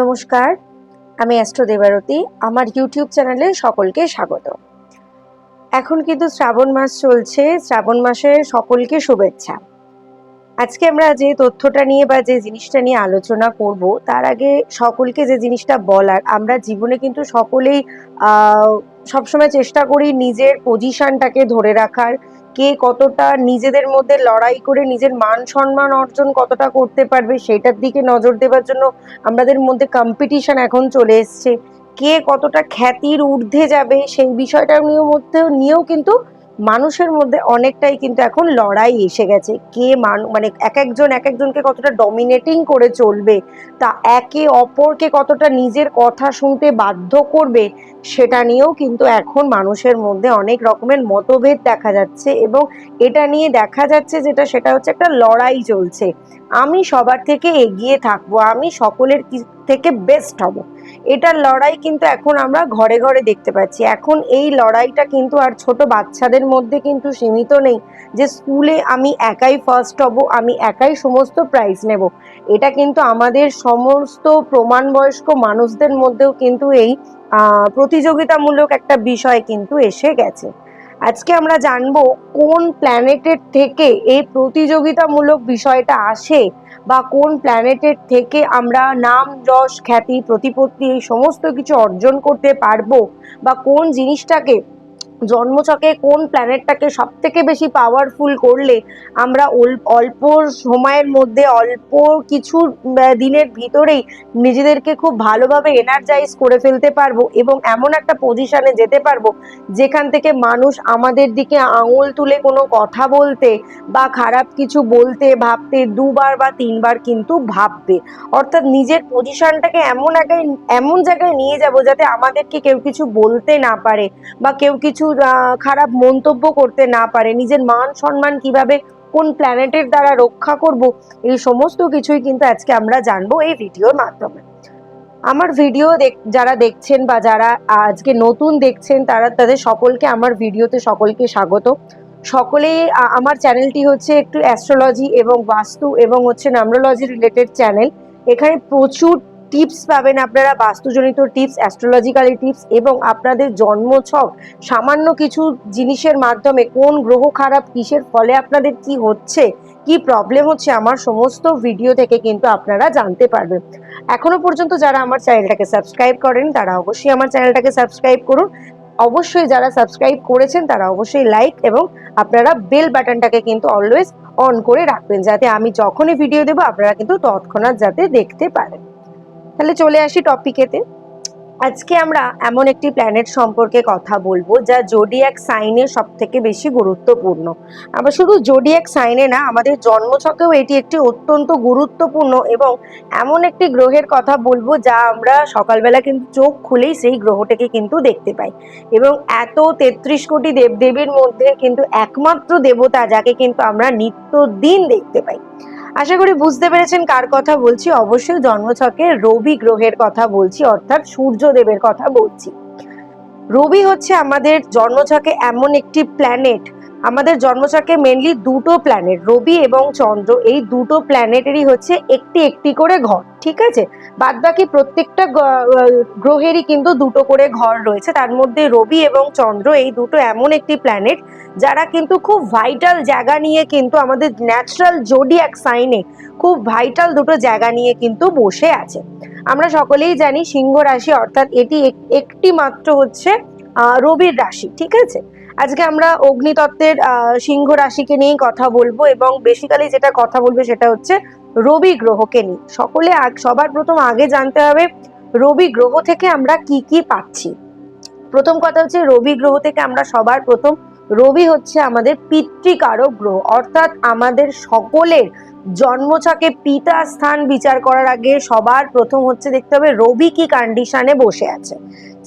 নমস্কার, আমি অ্যাস্ট্রো দেবারতী, আমার ইউটিউব চ্যানেলে সকলকে স্বাগত। এখন কিন্তু শ্রাবণ মাস চলছে, শ্রাবণ মাসে সকলকে শুভেচ্ছা। আজকে আমরা যে তথ্যটা নিয়ে বা যে জিনিসটা নিয়ে আলোচনা করব, তার আগে সকলকে যে জিনিসটা বলার, আমরা জীবনে কিন্তু সকলেই সবসময় চেষ্টা করি নিজের পজিশনটাকে ধরে রাখার কে কতটা নিজেদের মধ্যে লড়াই করে নিজের মান সম্মান অর্জন কতটা করতে পারবে সেটার দিকে নজর দেওয়ার জন্য আমাদের মধ্যে কম্পিটিশন এখন চলে এসছে। কে কতটা খ্যাতির ঊর্ধ্বে যাবে সেই বিষয়টা নিয়েও মধ্যে নিয়েও কিন্তু মানুষের মধ্যে অনেকটাই কিন্তু এখন লড়াই এসে গেছে। কে মান এক একজন, এক একজনকে কতটা ডমিনেটিং করে চলবে, তা একে অপরকে কতটা নিজের কথা শুনতে বাধ্য করবে, সেটা নিয়েও কিন্তু এখন মানুষের মধ্যে অনেক রকমের মতভেদ দেখা যাচ্ছে এবং এটা নিয়ে দেখা যাচ্ছে যেটা, সেটা হচ্ছে একটা লড়াই চলছে। আমি সবার থেকে এগিয়ে থাকব, আমি সকলের থেকে বেস্ট হব। এটার লড়াই কিন্তু এখন আমরা ঘরে ঘরে দেখতে পাচ্ছি। এখন এই লড়াইটা কিন্তু আর ছোট বাচ্চাদের মধ্যে কিন্তু সীমিত নেই যে স্কুলে আমি একাই ফার্স্ট হব, আমি একাই সমস্ত প্রাইজ নেব। এটা কিন্তু আমাদের সমস্ত প্রমাণ বয়স্ক মানুষদের মধ্যেও কিন্তু এই প্রতিযোগিতামূলক একটা বিষয় কিন্তু এসে গেছে। আজকে আমরা জানব কোন প্ল্যানেটের থেকে এই প্রতিযোগিতামূলক বিষয়টা আসে বা কোন প্ল্যানেটের থেকে আমরা নাম যশ খ্যাতি, প্রতিপত্তি এই সমস্ত কিছু অর্জন করতে পারব বা কোন জিনিসটাকে জন্মছকে কোন প্ল্যানেটটাকে সব থেকে বেশি পাওয়ারফুল করলে আমরা অল- অল্প সময়ের মধ্যে, অল্প কিছু দিনের ভিতরেই নিজেদেরকে খুব ভালোভাবে এনার্জাইজ করে ফেলতে পারব এবং এমন একটা পজিশনে যেতে পারব যেখান থেকে মানুষ আমাদের দিকে আঙুল তুলে কোনো কথা বলতে বা খারাপ কিছু বলতে, ভাবতে দুবার বা তিনবার কিন্তু ভাববে। অর্থাৎ নিজের পজিশনটাকে এমন জায়গায় এমন জায়গায় নিয়ে যাব যাতে আমাদেরকে কেউ কিছু বলতে না পারে বা কেউ কিছু খারাপ মন্তব্য করতে না পারে। নিজের মান সম্মান কীভাবে, কোন প্ল্যানেটের দ্বারা রক্ষা করব, এই সমস্ত কিছুই কিন্তু আজকে আমরা জানব এই ভিডিওর মাধ্যমে। আমার ভিডিও যারা দেখছেন বা যারা আজকে নতুন দেখছেন, তারা, তাদের সকলকে, আমার ভিডিওতে সকলকে স্বাগত। সকলেই আ- আমার চ্যানেলটি হচ্ছে একটু অ্যাস্ট্রোলজি এবং বাস্তু এবং হচ্ছে নামরোলজি রিলেটেড চ্যানেল। এখানে প্রচুর টিপস পাবেন আপনারা, বাস্তুজনিত টিপস অ্যাস্ট্রোলজিক্যালি টিপস এবং আপনাদের জন্মছক, সামান্য কিছু জিনিসের মাধ্যমে কোন গ্রহ খারাপ, কিসের ফলে আপনাদের কি হচ্ছে, কি প্রবলেম হচ্ছে, আমার সমস্ত ভিডিও থেকে কিন্তু আপনারা জানতে পারবেন। এখনও পর্যন্ত যারা আমার চ্যানেলটাকে সাবস্ক্রাইব করেন, তারা অবশ্যই আমার চ্যানেলটাকে সাবস্ক্রাইব করুন। অবশ্যই যারা সাবস্ক্রাইব করেছেন, তারা অবশ্যই লাইক এবং আপনারা বেল বাটনটাকে কিন্তু অলওয়েজ অন করে রাখবেন, যাতে আমি যখনই ভিডিও দেবো, আপনারা কিন্তু তৎক্ষণাৎ যাতে দেখতে পারেন। তাহলে চলে আসি টপিকেতে আজকে আমরা এমন একটি প্ল্যানেট সম্পর্কে কথা বলব যা জোডিয়াক সাইনে সব থেকে বেশি গুরুত্বপূর্ণ। আবার শুধু জোডিয়াক সাইনে না, আমাদের জন্মছকেও এটি একটি অত্যন্ত গুরুত্বপূর্ণ এবং এমন একটি গ্রহের কথা বলব যা আমরা সকালবেলা কিন্তু চোখ খুলেই সেই গ্রহটাকে কিন্তু দেখতে পাই। এবং এত তেত্রিশ কোটি দেবদেবীর মধ্যে কিন্তু একমাত্র দেবতা যাকে কিন্তু আমরা নিত্যদিন দেখতে পাই। আশা করি বুঝতে পেরেছেন কার কথা বলছি। অবশ্যই জন্মছকে রবি গ্রহের কথা বলছি, অর্থাৎ সূর্যদেবের কথা বলছি। রবি হচ্ছে আমাদের জন্মছকে এমন একটি প্ল্যানেট আমাদের জন্মছকে মেনলি দুটো প্ল্যানেট রবি এবং চন্দ্র, এই দুটো প্ল্যানেটেরই হচ্ছে একটি একটি করে ঘর, ঠিক আছে? বাদ বাকি প্রত্যেকটা গ্রহেরই কিন্তু দুটো করে ঘর রয়েছে, তার মধ্যে রবি এবং চন্দ্র এই দুটো এমন একটি প্ল্যানেট যারা কিন্তু খুব ভাইটাল জায়গা নিয়ে কিন্তু আমাদের ন্যাচারাল জোডিয়াক সাইনে খুব ভাইটাল দুটো জায়গা নিয়ে কিন্তু বসে আছে। আমরা সকলেই জানি সিংহ রাশি অর্থাৎ এটি এক- একটি মাত্র হচ্ছে রবির রাশি, ঠিক আছে? আজকে আমরা অগ্নিতত্ত্বের সিংহ রাশিকে নিয়েই কথা বলব এবং বেসিক্যালি যেটা কথা বলবে সেটা হচ্ছে রবি গ্রহকে নিয়ে। সকলে সবার প্রথম আগে জানতে হবে রবি গ্রহ থেকে আমরা কি কি পাচ্ছি। প্রথম কথা হচ্ছে রবি গ্রহ থেকে আমরা সবার প্রথম, রবি হচ্ছে আমাদের পিতৃকারক গ্রহ, অর্থাৎ আমাদের সকলের জন্মছকে পিতা স্থান বিচার করার আগে সবার প্রথম হচ্ছে দেখতে হবে রবি কি কন্ডিশনে বসে আছে।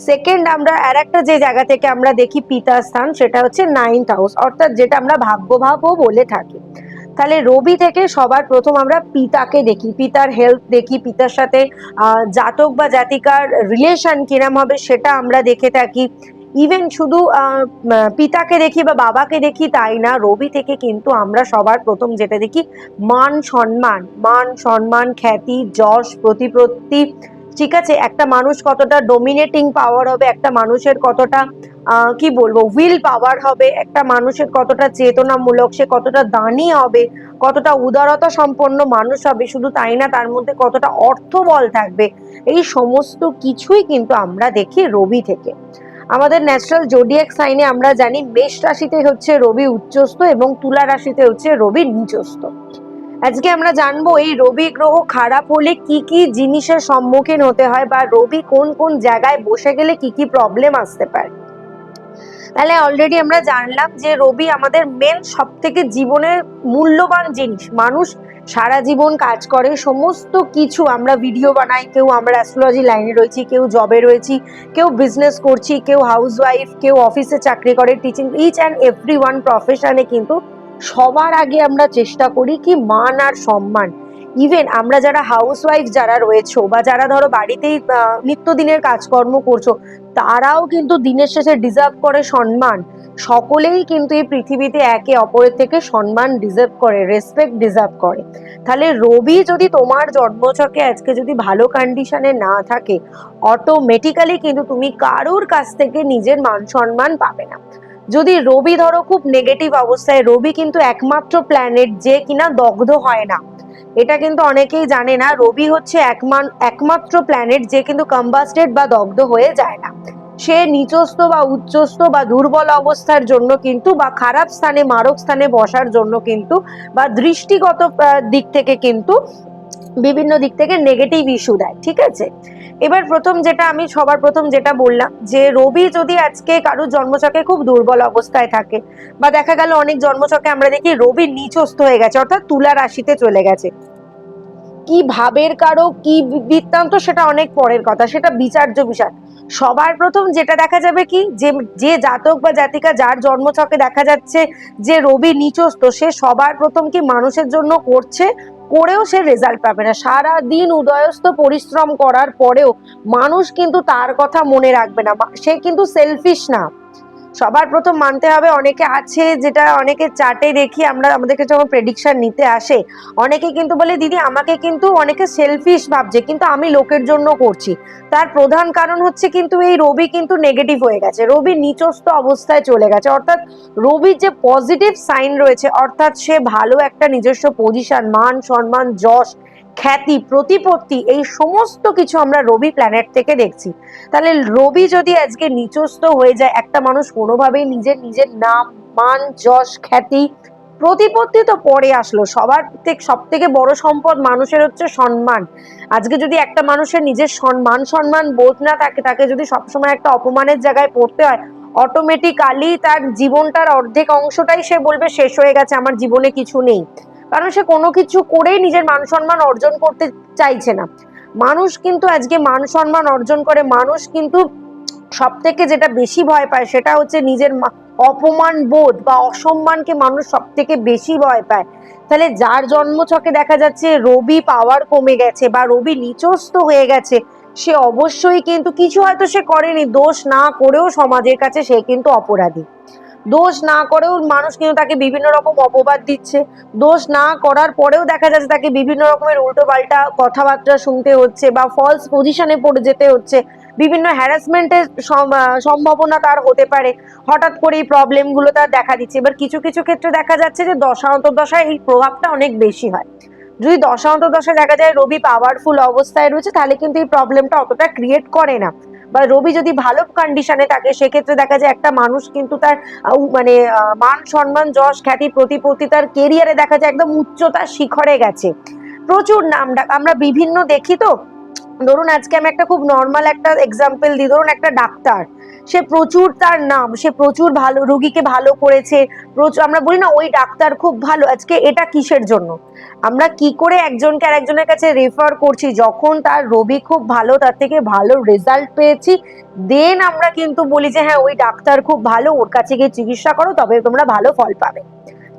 সেকেন্ড আমরা আর একটা যে জায়গা থেকে আমরা দেখি পিতা স্থান, সেটা হচ্ছে নাইন্থ হাউস অর্থাৎ যেটা আমরা ভাগ্যভাবও বলে থাকি। তাহলে রবি থেকে সবার প্রথম আমরা পিতাকে দেখি, পিতার হেলথ দেখি, পিতার সাথে জাতক বা জাতিকার রিলেশন কিরম হবে সেটা আমরা দেখে থাকি। ইভেন শুধু পিতাকে দেখি বা বাবাকে দেখি তাই না, রবি থেকে কিন্তু আমরা সবার প্রথম যেটা দেখি, মান সম্মান। মান সম্মান, খ্যাতি, যশ, প্রতিপত্তি। ঠিক আছে, একটা মানুষ কতটা ডোমিনেটিং পাওয়ার হবে, একটা মানুষের কতটা কি বলব উইল পাওয়ার হবে, একটা মানুষের কতটা চেতনামূলক, সে কতটা দানি হবে, কতটা উদারতা সম্পন্ন মানুষ হবে, শুধু তাই না, তার মধ্যে কতটা অর্থবল থাকবে, এই সমস্ত কিছুই কিন্তু আমরা দেখি রবি থেকে। আমাদের ন্যাচারাল জোডিয়াক সাইনে আমরা জানি মেষ রাশিতে হচ্ছে রবি উচ্চস্থ এবং তুলা রাশিতে হচ্ছে রবি নিচস্থ। আজকে আমরা জানব এই রবি গ্রহ খারাপ হলে কি কি জিনিসের সম্মুখীন হতে হয় বা রবি কোন কোন জায়গায় বসে গেলে কি কি প্রবলেম আসতে পারে। তাহলে অলরেডি আমরা জানলাম যে রবি আমাদের মেন সব থেকে জীবনের মূল্যবান জিনিস, মানুষ সারা জীবন কাজ করে, সমস্ত কিছু আমরা ভিডিও বানাই, কেউ আমরা অ্যাস্ট্রোলজি লাইনে রয়েছি, কেউ জবে রয়েছি, কেউ বিজনেস করছি, কেউ হাউস ওয়াইফ কেউ অফিসে চাকরি করে teaching each and every one প্রফেশনে কিন্তু সবার আগে আমরা চেষ্টা করি কি মান আর সম্মান। ইভেন আমরা যারা হাউস ওয়াইফ যারা রয়েছো বা যারা ধরো বাড়িতেই নিত্যদিনের কাজকর্ম করছ, তারাও কিন্তু দিনের শেষে ডিজার্ভ করে সম্মান। সকলেই কিন্তু এই পৃথিবীতে একে অপরের থেকে সম্মান ডিজার্ভ করে রেসপেক্ট ডিজার্ভ করে। তাহলে রবি যদি তোমার জন্মছকে আজকে যদি ভালো কন্ডিশনে না থাকে অটোমেটিক্যালি কিন্তু তুমি কারোর কাছ থেকে নিজের মান সম্মান পাবে না। যদি রবি ধরো খুব নেগেটিভ অবস্থায়, রবি কিন্তু একমাত্র প্ল্যানেট যে কিনা দগ্ধ হয় না। এটা কিন্তু অনেকেই জানে না, রবি হচ্ছে একমাত্র প্ল্যানেট যে কিন্তু কম্বাস্টেড বা দগ্ধ হয়ে যায় না। সে নিচস্থ বা উচ্চস্থ বা দুর্বল অবস্থার জন্য কিন্তু বা খারাপ স্থানে, মারক স্থানে বসার জন্য কিন্তু বা দৃষ্টিগত দিক থেকে কিন্তু বিভিন্ন দিক থেকে নেগেটিভ ইস্যু দেয়, ঠিক আছে? এবার প্রথম যেটা আমি, সবার প্রথম যেটা বললাম যে রবি যদি আজকে কারোর জন্মছকে খুব দুর্বল অবস্থায় থাকে বা দেখা গেল অনেক জন্মচকে আমরা দেখি রবি নিচস্থ হয়ে গেছে, অর্থাৎ তুলা রাশিতে চলে গেছে। কি ভাবের কারও কি বৃত্তান্ত সেটা অনেক পরের কথা, সেটা বিচার্য বিষয়। সবার প্রথম যেটা দেখা যাবে কি, যে যে জাতক বা জাতিকা যার জন্মছকে দেখা যাচ্ছে যে রবি নিচস্ত সে সবার প্রথম কি মানুষের জন্য করছে? করেও সে রেজাল্ট পাবে না। সারা দিন উদয়স্ত পরিশ্রম করার পরেও মানুষ কিন্তু তার কথা মনে রাখবে না। সে কিন্তু সেলফিশ না। সবার প্রথম মানতে হবে, অনেকে আছে যেটা অনেকে চার্টে দেখি, আমরা আমাদেরকে যখন প্রেডিকশন নিতে আসে, অনেকে কিন্তু বলে, দিদি, আমাকে কিন্তু অনেকে সেলফিশ ভাবছে, কিন্তু আমি লোকের জন্য করছি। তার প্রধান কারণ হচ্ছে কিন্তু এই রবি কিন্তু নেগেটিভ হয়ে গেছে। রবি নিচস্থ অবস্থায় চলে গেছে। অর্থাৎ রবির যে পজিটিভ সাইন রয়েছে, অর্থাৎ সে ভালো একটা নিজস্ব পজিশন মান, সম্মান, যশ খ্যাতি, প্রতিপত্তি, এই সমস্ত কিছু আমরা রবি প্ল্যানেট থেকে দেখছি। তাহলে রবি যদি আজকে নিচস্থ হয়ে যায়, একটা মানুষ কোনোভাবেই নিজের নিজের নাম, মান, যশ, খ্যাতি, প্রতিপত্তি তো পরে আসলো। সবার থেকে সব থেকে বড় সম্পদ মানুষের হচ্ছে সম্মান। আজকে যদি একটা মানুষের নিজের সম্মান সম্মান বোধ না থাকে, তাকে যদি সবসময় একটা অপমানের জায়গায় পড়তে হয় অটোমেটিক্যালি তার জীবনটার অর্ধেক অংশটাই সে বলবে, শেষ হয়ে গেছে, আমার জীবনে কিছু নেই। কারণ সে কোনো কিছু করেই নিজের মান সম্মান অর্জন করতে চাইছে না। মানুষ কিন্তু আজকে মান সম্মান অর্জন করে, মানুষ কিন্তু সব থেকে যেটা বেশি ভয় পায় সেটা হচ্ছে নিজের অপমান বোধ বা অসম্মানকে মানুষ সব থেকে বেশি ভয় পায়। তাহলে যার জন্মছকে দেখা যাচ্ছে রবি পাওয়ার কমে গেছে বা রবি নিচস্ত হয়ে গেছে, সে অবশ্যই কিন্তু কিছু হয়তো সে করেনি, দোষ না করেও সমাজের কাছে সে কিন্তু অপরাধী। দোষ না করেও মানুষ কিন্তু তাকে বিভিন্ন রকম অপবাদ দিচ্ছে। দোষ না করার পরেও দেখা যাচ্ছে তাকে বিভিন্ন রকমের উল্টো পাল্টা কথাবার্তা শুনতে হচ্ছে বা ফলস পজিশনে পড়ে যেতে হচ্ছে। বিভিন্ন হ্যারাসমেন্টের সম্ভাবনা তার হতে পারে। হঠাৎ করে এই প্রবলেমগুলো তার দেখা দিচ্ছে। এবার কিছু কিছু ক্ষেত্রে দেখা যাচ্ছে যে দশান্তর দশায় এই প্রভাবটা অনেক বেশি হয়। যদি দশান্তর দশায় দেখা যায় রবি পাওয়ারফুল অবস্থায় রয়েছে, তাহলে কিন্তু এই প্রবলেমটা অতটা ক্রিয়েট করে না। বা রবি যদি ভালো কন্ডিশনে থাকে, সেক্ষেত্রে দেখা যায় একটা মানুষ কিন্তু তার মানে মান সম্মান, যশ, খ্যাতি, প্রতিপত্তি তার কেরিয়ারে দেখা যায় একদম উচ্চতার শিখরে গেছে। প্রচুর নাম আমরা বিভিন্ন দেখি তো। ধরুন আজকে আমি একটা খুব নর্মাল একটা এক্সাম্পল দিই, ধরুন একটা ডাক্তার। সে প্রচুর তার নাম, সে প্রচুর ভালো, রুগীকে ভালো করেছে। প্রচুর, আমরা বলি না, ওই ডাক্তার খুব ভালো। আজকে এটা কিসের জন্য? আমরা কি করে একজনকে আর একজনের কাছে রেফার করছি? যখন তার রবি খুব ভালো, তার থেকে ভালো রেজাল্ট পেয়েছি দেন আমরা কিন্তু বলি যে হ্যাঁ ওই ডাক্তার খুব ভালো, ওর কাছে গিয়ে চিকিৎসা করো, তবে তোমরা ভালো ফল পাবে।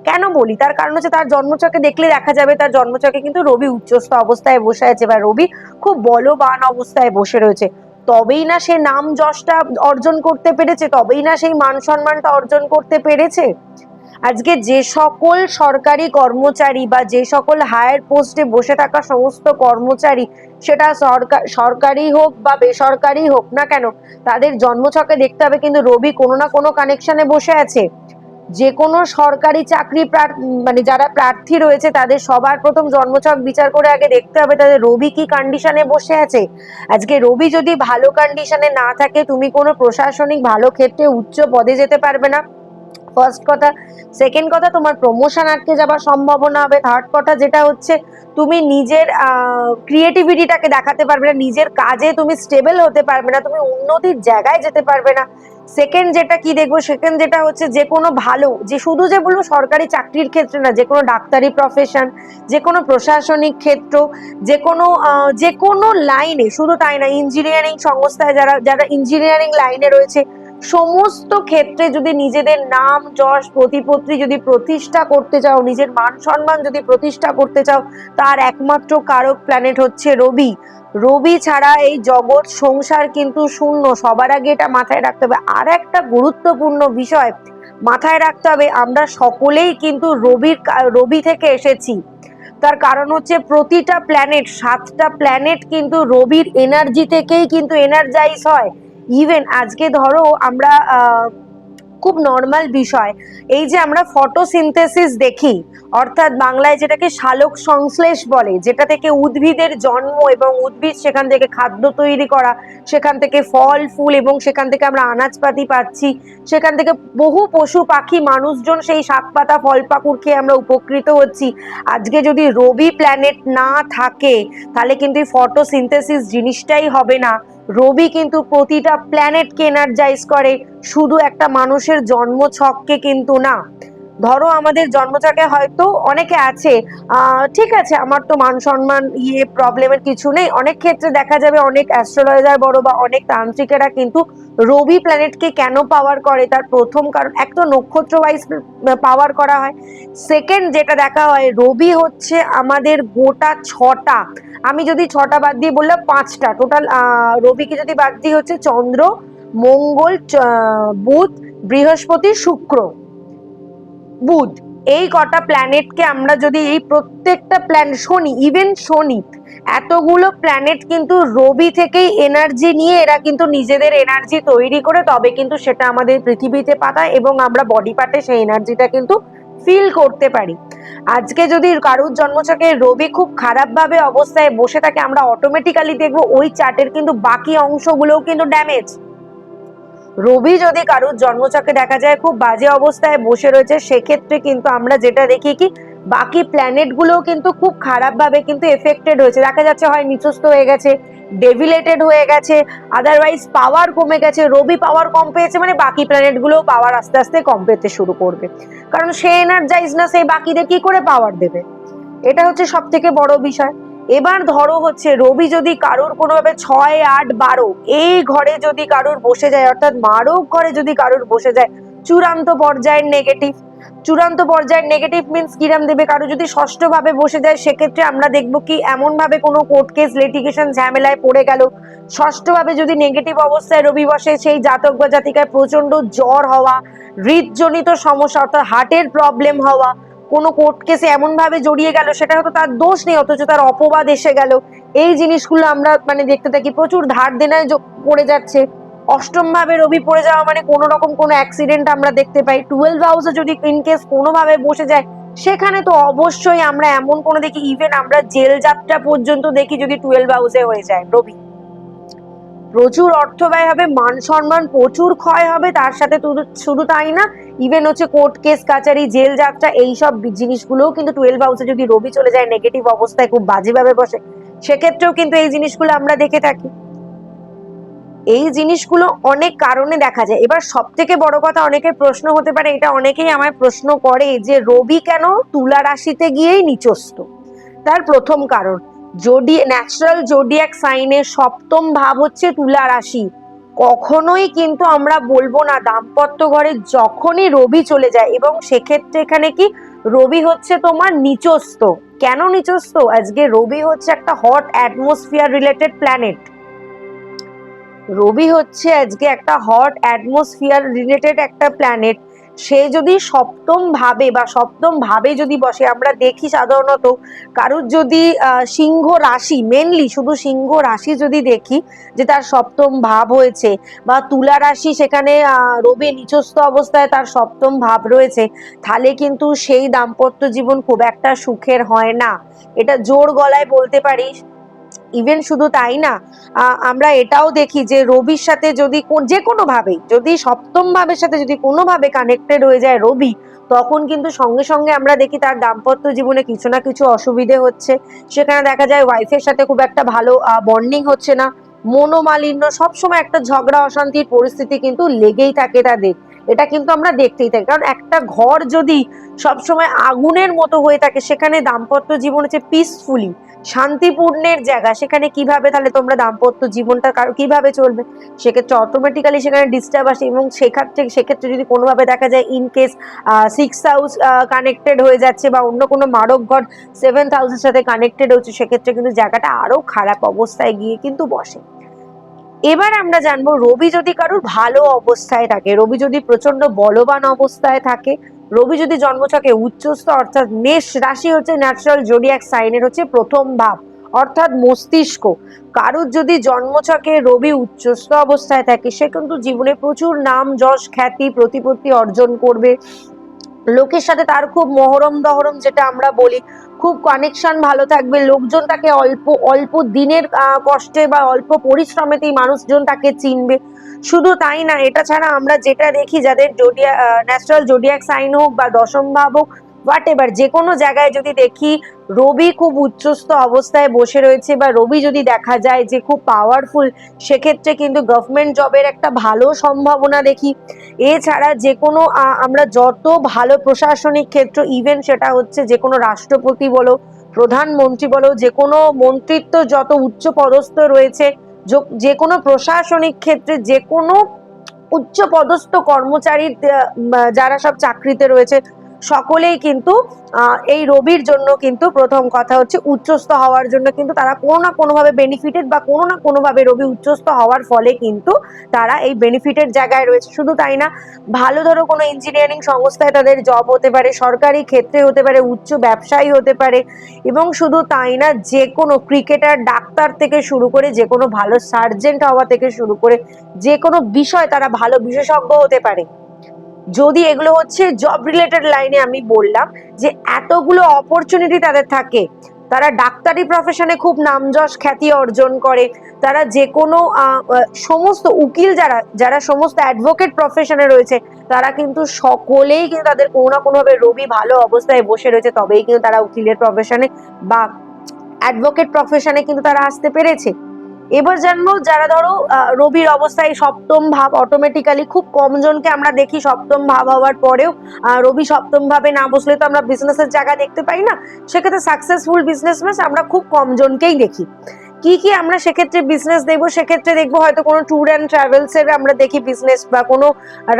কেন বলি? তার কারণ হচ্ছে তার জন্মচকে দেখলে দেখা যাবে, তার জন্মচকে কিন্তু রবি উচ্চস্থ অবস্থায় বসে আছে বা রবি খুব বলবান অবস্থায় বসে রয়েছে। তবেই না সে নাম যশটা অর্জন করতে পেরেছে, তবেই না সেই মান সম্মানটা অর্জন করতে পেরেছে। আজকে যে সকল সরকারি কর্মচারী বা যে সকল হায়ার পোস্টে বসে থাকা সমস্ত কর্মচারী, সেটা সরকার সরকারি হোক বা বেসরকারি হোক না কেন, তাদের জন্মছকে দেখতে হবে, কিন্তু রবি কোনো না কোনো কানেকশনে বসে আছে। যে কোনো সরকারি চাকরি মানে যারা প্রার্থী রয়েছে, তাদের সবার প্রথম জন্মছক বিচার করে আগে দেখতে হবে তাদের রবি কি কন্ডিশনে বসে আছে। আজকে রবি যদি ভালো কন্ডিশনে না থাকে, তুমি কোনো প্রশাসনিক ভালো ক্ষেত্রে উচ্চ পদে যেতে পারবে না। ফার্স্ট কথা। সেকেন্ড কথা, তোমার প্রমোশন আটকে যাবার সম্ভাবনা হবে। থার্ড কথা যেটা হচ্ছে, তুমি নিজের ক্রিয়েটিভিটিটাকে দেখাতে পারবে না। নিজের কাজে তুমি স্টেবল হতে পারবে না। তুমি উন্নতির জায়গায় যেতে পারবে না। সেকেন্ড যেটা কি দেখব? সেকেন্ড যেটা হচ্ছে, যে কোনো ভালো, যে শুধু যে বলব সরকারি চাকরির ক্ষেত্রে না, যে কোনো ডাক্তারি প্রফেশন যে কোনো প্রশাসনিক ক্ষেত্র, যে কোনো যে কোনো লাইনে শুধু তাই না ইঞ্জিনিয়ারিং সংস্থায় যারা যারা ইঞ্জিনিয়ারিং লাইনে রয়েছে সমস্ত ক্ষেত্রে যদি নিজেদের নাম, যশ প্রতিপত্তি যদি প্রতিষ্ঠা করতে চাও, নিজের মান সম্মান যদি প্রতিষ্ঠা করতে চাও, তার একমাত্র কারক প্ল্যানেট হচ্ছে রবি। রবি ছাড়া এই জগৎ, সংসার কিন্তু শূন্য। সবার আগে এটা মাথায় রাখতে হবে। আর একটা গুরুত্বপূর্ণ বিষয় মাথায় রাখতে হবে, আমরা সকলেই কিন্তু রবির রবি থেকে এসেছি। তার কারণ হচ্ছে প্রতিটা প্ল্যানেট সাতটা প্ল্যানেট কিন্তু রবির এনার্জি থেকেই কিন্তু এনার্জাইজ হয়। ইভেন আজকে ধরো আমরা খুব নর্মাল বিষয়। এই যে আমরা ফটোসিনথেসিস দেখি, অর্থাৎ বাংলায় যেটাকে শালক সংশ্লেষ বলে, যেটা থেকে উদ্ভিদের জন্ম এবং উদ্ভিদ সেখান থেকে খাদ্য তৈরি করা, সেখান থেকে ফল, ফুল এবং সেখান থেকে আমরা আনাজপাতি পাচ্ছি, সেখান থেকে বহু পশু পাখি, মানুষজন সেই শাক পাতা ফল পাকুড় খেয়ে আমরা উপকৃত হচ্ছি। আজকে যদি রবি প্ল্যানেট না থাকে, তাহলে কিন্তু এই ফটোসিনথেসিস জিনিসটাই হবে না। রবি কিন্তু প্রতিটা প্ল্যানেটকে এনার্জাইজ করে শুধু একটা মানুষের জন্ম ছককে কিন্তু না। ধরো আমাদের জন্মছকে হয়তো অনেকে আছে ঠিক আছে, আমার তো মান সম্মান ইয়ে প্রবলেমের কিছু নেই। অনেক ক্ষেত্রে দেখা যাবে অনেক অ্যাস্ট্রোলজার বড় বা অনেক তান্ত্রিকেরা কিন্তু রবি প্ল্যানেটকে কেন পাওয়ার করে? তার প্রথম কারণ, এক তো নক্ষত্র ওয়াইজ পাওয়ার করা হয়। সেকেন্ড যেটা দেখা হয়, রবি হচ্ছে আমাদের গোটা ছটা। আমি যদি ছটা বাদ দিয়ে বললাম পাঁচটা টোটাল রবিকে যদি বাদ দিই হচ্ছে চন্দ্র, মঙ্গল বুধ, বৃহস্পতি, শুক্র। বুধ, এই কটা প্ল্যানেটকে আমরা যদি এই প্রত্যেকটা প্ল্যান শনি ইভেন শনি, এতগুলো প্ল্যানেট কিন্তু রবি থেকেই এনার্জি নিয়ে এরা কিন্তু নিজেদের এনার্জি তৈরি করে তবে কিন্তু সেটা আমাদের পৃথিবীতে পাঠায় এবং আমরা বডি পার্টে সেই এনার্জিটা কিন্তু ফিল করতে পারি। আজকে যদি কারুর জন্মছকে রবি খুব খারাপভাবে অবস্থায় বসে থাকে, আমরা অটোমেটিক্যালি দেখব ওই চার্টের কিন্তু বাকি অংশগুলোও কিন্তু ড্যামেজ রবি যদি কারুর জন্মচক্রে দেখা যায়, খুব বাজে অবস্থায় বসে রয়েছে, সেক্ষেত্রে কিন্তু আমরা যেটা দেখি কি, বাকি প্ল্যানেট গুলোও কিন্তু খুব খারাপ ভাবে কিন্তু এফেক্টেড হয়েছে। দেখা যাচ্ছে হয় নিচস্ত হয়ে গেছে ডেভিলেটেড হয়ে গেছে আদারওয়াইজ পাওয়ার কমে গেছে, রবি পাওয়ার কম পেয়েছে মানে বাকি প্ল্যানেটগুলো পাওয়ার আস্তে আস্তে কম পেতে শুরু করবে। কারণ সে এনার্জাইজ না সেই বাকিদের কি করে পাওয়ার দেবে? এটা হচ্ছে সব থেকে বড় বিষয়। এবার ধরো হচ্ছে রবি যদি কারোর কোনোভাবে ছয়, আট, বারো, এই ঘরে যদি কারোর বসে যায়, অর্থাৎ মারক ঘরে যদি কারোর বসে যায়, চূড়ান্ত পর্যায়ের নেগেটিভ চূড়ান্ত পর্যায়ের নেগেটিভ মিন্স কিরাম দেবে? কারও যদি ষষ্ঠ ভাবে বসে যায়, সেক্ষেত্রে আমরা দেখব কি এমন ভাবে কোনো কোর্ট কেস লিটিগেশন ঝামেলায় পড়ে গেল। ষষ্ঠ ভাবে যদি নেগেটিভ অবস্থায় রবি বসে, সেই জাতক বা জাতিকায় প্রচণ্ড জ্বর হওয়া, হৃদজনিত সমস্যা, অর্থাৎ হার্টের প্রবলেম হওয়া কোনো কোর্ট কেসে এমন ভাবে জড়িয়ে গেল, সেটা হয়তো তার দোষ নেই, অথচ তার অপবাদ এসে গেল। এই জিনিসগুলো আমরা মানে দেখতে থাকি, প্রচুর ধার দেনায় পড়ে যাচ্ছে। অষ্টম ভাবে রবি পড়ে যাওয়া মানে কোনো রকম কোনো অ্যাক্সিডেন্ট আমরা দেখতে পাই। টুয়েলভ হাউসে যদি ইন কেস কোনোভাবে বসে যায়, সেখানে তো অবশ্যই আমরা এমন কোনো দেখি ইভেন আমরা জেল যাত্রা পর্যন্ত দেখি যদি টুয়েলভ হাউসে হয়ে যায় রবি। প্রচুর অর্থ ব্যয় হবে, মান সম্মান প্রচুর ক্ষয় হবে, তার সাথে শুধু- তাই না ইভেন হচ্ছে কোর্ট কেস কাচারি জেল যাত্রা, এইসব জিনিসগুলোও কিন্তু টুয়েলভ হাউসে যদি রবি চলে যায় নেগেটিভ অবস্থায় খুব বাজেভাবে বসে। সেক্ষেত্রেও কিন্তু এই জিনিসগুলো আমরা দেখে থাকি। এই জিনিসগুলো অনেক কারণে দেখা যায়। এবার সব থেকে বড় কথা, অনেকের প্রশ্ন হতে পারে, এটা অনেকেই আমায় প্রশ্ন করে যে রবি কেন তুলা রাশিতে গিয়েই নিচস্ত তার প্রথম কারণ। জোডি ন্যাচারাল জোডিয়াক সাইনের সপ্তম ভাব হচ্ছে তুলা রাশি। কখনোই কিন্তু আমরা বলব না দাম্পত্য ঘরে যখনই রবি চলে যায় এবং সেক্ষেত্রে এখানে কি রবি হচ্ছে তোমার নিচস্ত কেন নিচস্ত আজকে রবি হচ্ছে একটা হট অ্যাটমসফিয়ার রিলেটেড প্ল্যানেট রবি হচ্ছে আজকে একটা হট অ্যাটমসফিয়ার রিলেটেড একটা প্ল্যানেট সে যদি সপ্তম ভাবে বা সপ্তম ভাবে যদি বসে, আমরা দেখি সাধারণত কারুর যদি সিংহ রাশি মেনলি শুধু সিংহ রাশি যদি দেখি যে তার সপ্তম ভাব হয়েছে বা তুলা রাশি সেখানে রবি নিচস্থ অবস্থায় তার সপ্তম ভাব রয়েছে, তাহলে কিন্তু সেই দাম্পত্য জীবন খুব একটা সুখের হয় না। এটা জোর গলায় বলতে পারি ইভেন শুধু তাই না আমরা এটাও দেখি যে রবির সাথে যদি যে কোনো ভাবে যদি সপ্তম ভাবের সাথে যদি কোনোভাবে কানেক্টেড হয়ে যায় রবি, তখন কিন্তু সঙ্গে সঙ্গে আমরা দেখি তার দাম্পত্য জীবনে কিছু না কিছু অসুবিধে হচ্ছে। সেখানে দেখা যায় ওয়াইফের সাথে খুব একটা ভালো বন্ডিং হচ্ছে না। মনোমালিন্য, সবসময় একটা ঝগড়া, অশান্তির পরিস্থিতি কিন্তু লেগেই থাকে তাদের। এটা কিন্তু আমরা দেখতেই থাকি। কারণ একটা ঘর যদি সবসময় আগুনের মতো হয়ে থাকে, সেখানে দাম্পত্য জীবন হচ্ছে পিসফুলি শান্তিপূর্ণের জায়গা। সেখানে কীভাবে তাহলে তোমরা দাম্পত্য জীবনটা কীভাবে চলবে? সেক্ষেত্রে অটোমেটিক্যালি সেখানে ডিস্টার্ব আসে এবং সেক্ষেত্রে সেক্ষেত্রে যদি কোনোভাবে দেখা যায় in case six house connected হয়ে যাচ্ছে বা অন্য কোনো মারক ঘর সেভেন্থ হাউসের সাথে কানেক্টেড হচ্ছে, সেক্ষেত্রে কিন্তু জায়গাটা আরও খারাপ অবস্থায় গিয়ে কিন্তু বসে। এবার আমরা জানব রবি যদি কারোর ভালো অবস্থায় থাকে, রবি যদি প্রচণ্ড বলবান অবস্থায় থাকে রবি যদি জন্ম জন্মছকে উচ্চস্থ, অর্থাৎ মেষ রাশি হচ্ছে ন্যাচারাল জোডিয়াক সাইনের হচ্ছে প্রথম ভাব, অর্থাৎ মস্তিষ্ক। কারুর যদি জন্মছকে রবি উচ্চস্থ অবস্থায় থাকে, সে কিন্তু জীবনে প্রচুর নাম, যশ, খ্যাতি, প্রতিপত্তি অর্জন করবে। লোকের সাথে তার খুব মহরম দহরম যেটা আমরা বলি, খুব কানেকশন ভালো থাকবে। লোকজন তাকে অল্প অল্প দিনের কষ্টে বা অল্প পরিশ্রমেতেই মানুষজন তাকে চিনবে। শুধু তাই না, এটা ছাড়া আমরা যেটা দেখি যাদের জোডিয়া ন্যাচারাল জোডিয়াক সাইন হোক বা দশম ভাব হোক হোয়াট এভার যে কোনো জায়গায় যদি দেখি রবি খুব উচ্চস্থ অবস্থায় বসে রয়েছে বা রবি যদি দেখা যায় যে খুব পাওয়ারফুল সেক্ষেত্রে কিন্তু গভর্নমেন্ট জবের একটা ভালো সম্ভাবনা দেখি। এছাড়া যে কোনো আমরা যত ভালো প্রশাসনিক ক্ষেত্র ইভেন সেটা হচ্ছে যে কোনো রাষ্ট্রপতি বলো, প্রধানমন্ত্রী বলো যে কোনো মন্ত্রিত্ব যত উচ্চ পদস্থ রয়েছে যো- কোনো প্রশাসনিক ক্ষেত্রে যে কোনো উচ্চ পদস্থ কর্মচারী যারা সব চাকরিতে রয়েছে সকলেই কিন্তু এই রবির জন্য কিন্তু প্রথম কথা হচ্ছে উচ্চস্থ হওয়ার জন্য কিন্তু তারা কোনো না কোনোভাবে বেনিফিটেড বা কোনো না কোনোভাবে রবি উচ্চস্থ হওয়ার ফলে কিন্তু তারা এই বেনিফিটের জায়গায় রয়েছে। শুধু তাই না, ভালো ধরো কোনো ইঞ্জিনিয়ারিং সংস্থায় তাদের জব হতে পারে, সরকারি ক্ষেত্রে হতে পারে, উচ্চ ব্যবসায়ী হতে পারে এবং শুধু তাই না, যে কোনো ক্রিকেটার ডাক্তার থেকে শুরু করে যে কোনো ভালো সার্জেন্ট হওয়া থেকে শুরু করে যে কোনো বিষয় তারা ভালো বিশেষজ্ঞ হতে পারে। যদি এগুলো হচ্ছে জব রিলেটেড লাইনে আমি বললাম যে এতগুলো অপরচুনিটি তাদের থাকে, তারা ডাক্তারি প্রফেশনে খুব নামযশ খ্যাতি অর্জন করে, তারা যে কোনো সমস্ত উকিল যারা যারা সমস্ত অ্যাডভোকেট প্রফেশনে রয়েছে, তারা কিন্তু সকলেই কিন্তু তাদের কোনো না কোনোভাবে রবি ভালো অবস্থায় বসে রয়েছে, তবেই কিন্তু তারা উকিলের প্রফেশনে বা অ্যাডভোকেট প্রফেশনে কিন্তু তারা আসতে পেরেছে। এবার জানব যারা ধরো রবির অবস্থায় সপ্তম ভাব অটোমেটিক্যালি খুব কম জনকে আমরা দেখি সপ্তম ভাব হওয়ার পরেও। রবি সপ্তম ভাবে না বসলে তো আমরা বিজনেসের জায়গা দেখতে পাই না। সেক্ষেত্রে সাকসেসফুল বিজনেসম্যান আমরা খুব কম জনকেই দেখি। কি কি আমরা সেক্ষেত্রে বিজনেস দেখব? সেক্ষেত্রে দেখব হয়তো কোনো ট্যুর অ্যান্ড ট্রাভেলস এর আমরা দেখি বিজনেস বা কোনো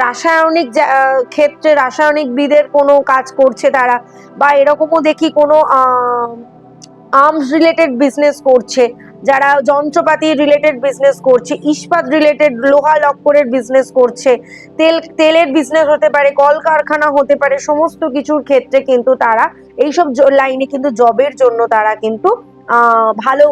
রাসায়নিক ক্ষেত্রে রাসায়নিক বিদের কোনো কাজ করছে তারা বা এরকমও দেখি কোনো আর্মস রিলেটেড বিজনেস করছে। যারা যন্ত্রপাতি রিলেটেড বিজনেস করছে, ইস্পাত রিলেটেড লোহা লক্করের বিজনেস করছে, তেল, তেলের বিজনেস হতে পারে, কলকারখানা হতে পারে, সমস্ত কিছুর ক্ষেত্রে কিন্তু তারা এইসব লাইনে কিন্তু জবের জন্য তারা কিন্তু ভালো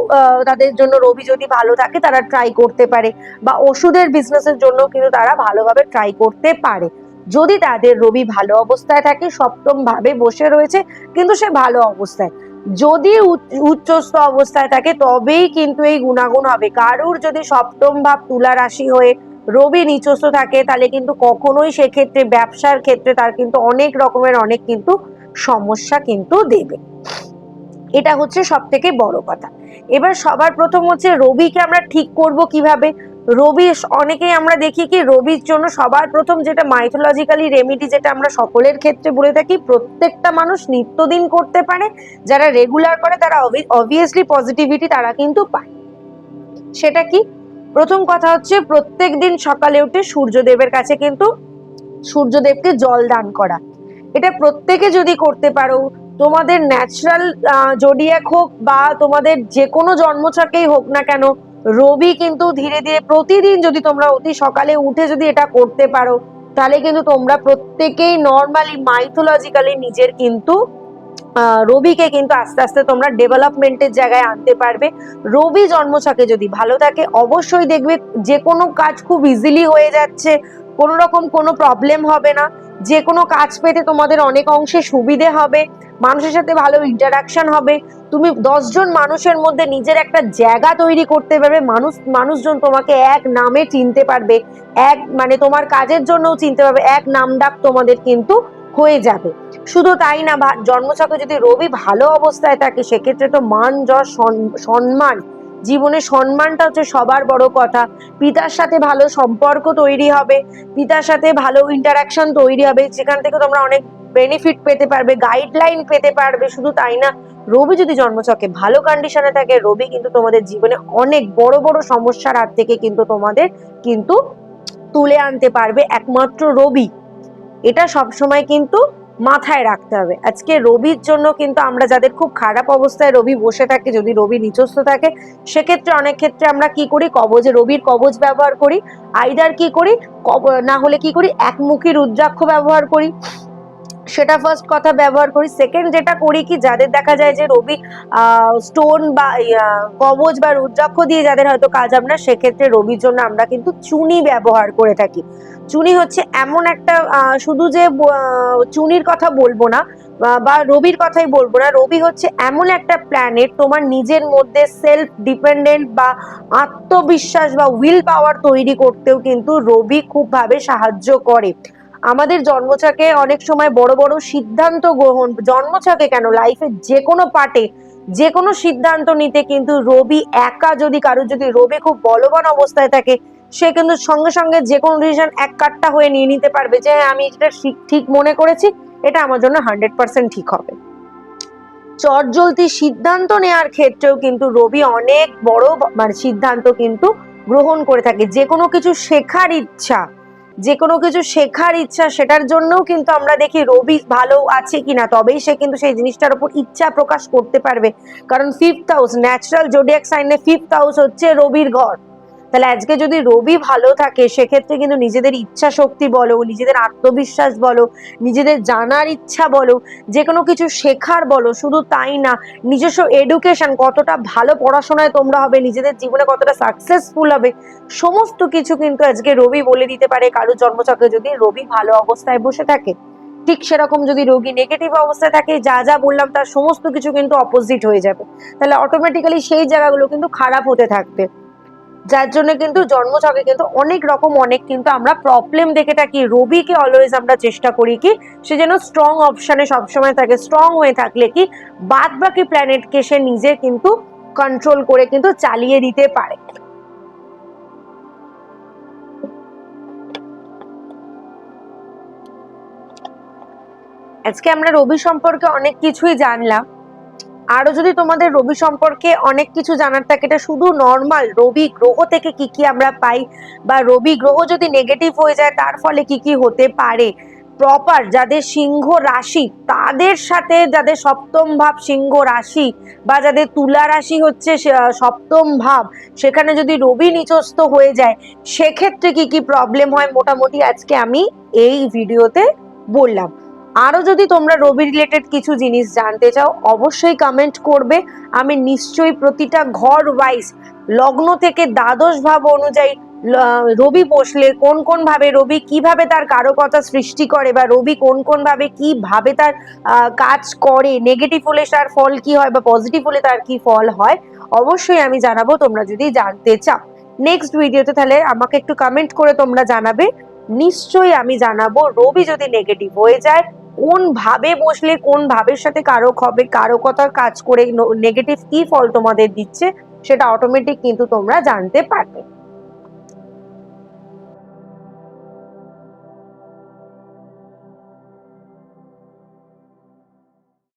তাদের জন্য রবি যদি ভালো থাকে তারা ট্রাই করতে পারে বা ওষুধের বিজনেসের জন্য কিন্তু তারা ভালোভাবে ট্রাই করতে পারে। যদি তাদের রবি ভালো অবস্থায় থাকে, সপ্তম ভাবে বসে রয়েছে, কিন্তু সে ভালো অবস্থায়। যদি উচ্চ- উচ্চস্থ অবস্থায় থাকে, তবেই কিন্তু এই গুণাগুণ হবে। কারুর যদি সপ্তম ভাব তুলা রাশি হয়ে রবি নিচস্থ থাকে, তাহলে কিন্তু কখনোই সেক্ষেত্রে ব্যবসার ক্ষেত্রে তার কিন্তু অনেক রকমের অনেক কিন্তু সমস্যা কিন্তু দেবে। এটা হচ্ছে সব থেকে বড় কথা। এবার সবার প্রথম হচ্ছে রবিকে আমরা ঠিক করব কীভাবে? রবি অনেকেই আমরা দেখি কি রবির জন্য সবার প্রথম যেটা মাইথোলজিক্যালি রেমিডি যেটা আমরা সকলের ক্ষেত্রে বলে থাকি, প্রত্যেকটা মানুষ নিত্যদিন করতে পারে, যারা রেগুলার করে তারা অবভিয়াসলি পজিটিভিটি তারা কিন্তু পায়। সেটা কি? প্রথম কথা হচ্ছে প্রত্যেক দিন সকালে উঠে সূর্যদেবের কাছে কিন্তু সূর্যদেবকে জল দান করা। এটা প্রত্যেকে যদি করতে পারো, তোমাদের ন্যাচারাল জোডিয়াক হোক বা তোমাদের যে কোনো জন্মছকেই হোক না কেন রবি কিন্তু ধীরে ধীরে প্রতিদিন যদি তোমরা অতি সকালে উঠে যদি এটা করতে পারো, তাহলে কিন্তু তোমরা প্রত্যেকেই নর্মালি মাইথোলজিক্যালি নিজের কিন্তু রবিকে কিন্তু আস্তে আস্তে তোমরা ডেভেলপমেন্টের জায়গায় আনতে পারবে। রবি জন্মছকে যদি ভালো থাকে, অবশ্যই দেখবে যে কোনো কাজ খুব ইজিলি হয়ে যাচ্ছে, কোনো রকম কোনো প্রবলেম হবে না। যে কোনো কাজ পেতে তোমাদের অনেক অংশে সুবিধে হবে, মানুষের সাথে ভালো ইন্টারাকশন হবে, তুমি দশজন মানুষের মধ্যে নিজের একটা জায়গা তৈরি করতে পারবে, মানুষ, মানুষজন তোমাকে এক নামে চিনতে পারবে, এক মানে তোমার কাজের জন্যও চিনতে পারবে, এক নাম ডাক তোমাদের কিন্তু হয়ে যাবে। শুধু তাই না জন্মছকে যদি রবি ভালো অবস্থায় থাকে, সেক্ষেত্রে তো মান, যশ সম্মান জীবনে সম্মানটা হচ্ছে সবার বড় কথা। পিতার সাথে ভালো সম্পর্ক তৈরি হবে, পিতার সাথে ভালো ইন্টারাকশন তৈরি হবে, যেখান থেকে তোমরা অনেক বেনিফিট পেতে পারবে গাইডলাইন পেতে পারবে, শুধু তাই না, রবি যদি জন্মছকে ভালো কন্ডিশনে থাকে, রবি কিন্তু তোমাদের জীবনে অনেক বড় বড় সমস্যার হাত থেকে কিন্তু তোমাদের কিন্তু তুলে আনতে পারবে একমাত্র রবি। এটা সবসময় কিন্তু মাথায় রাখতে হবে। আজকে রবির জন্য কিন্তু আমরা যাদের খুব খারাপ অবস্থায় রবি বসে থাকে, যদি রবি নিচস্থ থাকে, সেক্ষেত্রে অনেক ক্ষেত্রে আমরা কি করি? কবজে, রবির কবজ ব্যবহার করি। আইদার কি করি? না হলে কি করি? একমুখী রুদ্রাক্ষ ব্যবহার করি। সেটা ফার্স্ট কথা ব্যবহার করি। সেকেন্ড যেটা করি কি, যাদের দেখা যায় যে রবি স্টোন বা কবজ বা রুদ্রাক্ষ দিয়ে যাদের হয়তো কাজ না, সেক্ষেত্রে রবির জন্য আমরা কিন্তু চুনি ব্যবহার করে থাকি। চুনি হচ্ছে এমন একটা শুধু যে চুনির কথা বলব না, বা রবির কথাই বলব না, রবি হচ্ছে এমন একটা প্ল্যানেট তোমার নিজের মধ্যে সেলফ ডিপেন্ডেন্ট বা আত্মবিশ্বাস বা উইল পাওয়ার তৈরি করতেও কিন্তু রবি খুবভাবে সাহায্য করে। আমাদের জন্মছকে অনেক সময় বড় বড় সিদ্ধান্ত গ্রহণ, জন্মছকে কেন? লাইফের যে কোনো পার্টে যে কোনো সিদ্ধান্ত নিতে কিন্তু রবি একা যদি কারোর যদি রবি খুব বলবান অবস্থায় থাকে, সে কিন্তু সঙ্গে সঙ্গে যে কোনো ডিসিশন এক কাট্টা হয়ে নিয়ে নিতে পারবে যে হ্যাঁ আমি এটা ঠিক- ঠিক মনে করেছি, এটা আমার জন্য হান্ড্রেড পার্সেন্ট ঠিক হবে। চটজলতি সিদ্ধান্ত নেওয়ার ক্ষেত্রেও কিন্তু রবি অনেক বড় মানে সিদ্ধান্ত কিন্তু গ্রহণ করে থাকে। যে কোনো কিছু শেখার ইচ্ছা যে কোনো কিছু শেখার ইচ্ছা সেটার জন্যও কিন্তু আমরা দেখি রবি ভালো আছে কিনা, তবেই সে কিন্তু সেই জিনিসটার উপর ইচ্ছা প্রকাশ করতে পারবে। কারণ ফিফথ হাউস ন্যাচারাল জোডিয়াক সাইনে ফিফথ হাউস হচ্ছে রবির ঘর। তাহলে আজকে যদি রবি ভালো থাকে, সেক্ষেত্রে কিন্তু নিজেদের ইচ্ছা শক্তি বলো, নিজেদের আত্মবিশ্বাস বলো, নিজেদের জানার ইচ্ছা বলো, যে কোনো কিছু শেখার বলো, শুধু তাই না, নিজস্ব এডুকেশন কতটা ভালো পড়াশোনায় তোমরা হবে, নিজেদের জীবনে কতটা সাকসেসফুল হবে, সমস্ত কিছু কিন্তু আজকে রবি বলে দিতে পারে। কারও জন্মচক্রে যদি রবি ভালো অবস্থায় বসে থাকে, ঠিক সেরকম যদি রোগী নেগেটিভ অবস্থায় থাকে, যা যা বললাম তার সমস্ত কিছু কিন্তু অপোজিট হয়ে যাবে। তাহলে অটোমেটিক্যালি সেই জায়গাগুলো কিন্তু খারাপ হতে থাকবে। যার জন্য কিন্তু জন্মছকে কিন্তু অনেক রকম, অনেক কিন্তু আমরা প্রবলেম দেখে থাকি। রবিকে অলওয়েজ আমরা চেষ্টা করি কি, সে যেন স্ট্রং অপশানে সবসময় থাকে স্ট্রং হয়ে থাকলে কি বাদ বাকি প্ল্যানেটকে সে নিজে কিন্তু কন্ট্রোল করে কিন্তু চালিয়ে দিতে পারে। আজকে আমরা রবি সম্পর্কে অনেক কিছুই জানলাম। আরও যদি তোমাদের রবি সম্পর্কে অনেক কিছু জানার থাকে, এটা শুধু নর্মাল রবি গ্রহ থেকে কি কি আমরা পাই বা রবি গ্রহ যদি নেগেটিভ হয়ে যায়, তার ফলে কি কি হতে পারে? প্রপার যাদের সিংহ রাশি, তাদের সাথে যাদের সপ্তম ভাব সিংহ রাশি বা যাদের তুলা রাশি হচ্ছে সপ্তম ভাব, সেখানে যদি রবি নিচস্থ হয়ে যায়, সেক্ষেত্রে কি কি প্রবলেম হয়? মোটামুটি আজকে আমি এই ভিডিওতে বললাম। আরও যদি তোমরা রবি রিলেটেড কিছু জিনিস জানতে চাও, অবশ্যই কমেন্ট করবে। আমি নিশ্চয়ই প্রতিটা ঘর ওয়াইজ লগ্ন থেকে দ্বাদশ ভাব অনুযায়ী রবি বসলে কোন কোন ভাবে রবি কীভাবে তার কারকতা সৃষ্টি করে বা রবি কোন কোন ভাবে কীভাবে তার কাজ করে নেগেটিভ হলে তার ফল কি হয় বা পজিটিভ হলে তার কি ফল হয়, অবশ্যই আমি জানাব, তোমরা যদি জানতে চাও। নেক্সট ভিডিওতে তাহলে আমাকে একটু কমেন্ট করে তোমরা জানাবে। নিশ্চয়ই আমি জানাব, রবি যদি নেগেটিভ হয়ে যায় কোন ভাবে বসলে, কোন ভাবের সাথে কারও হবে কারও কথা কাজ করে নেগেটিভ কি ফল তোমাদের দিচ্ছে, সেটা অটোমেটিক কিন্তু তোমরা জানতে পারবে।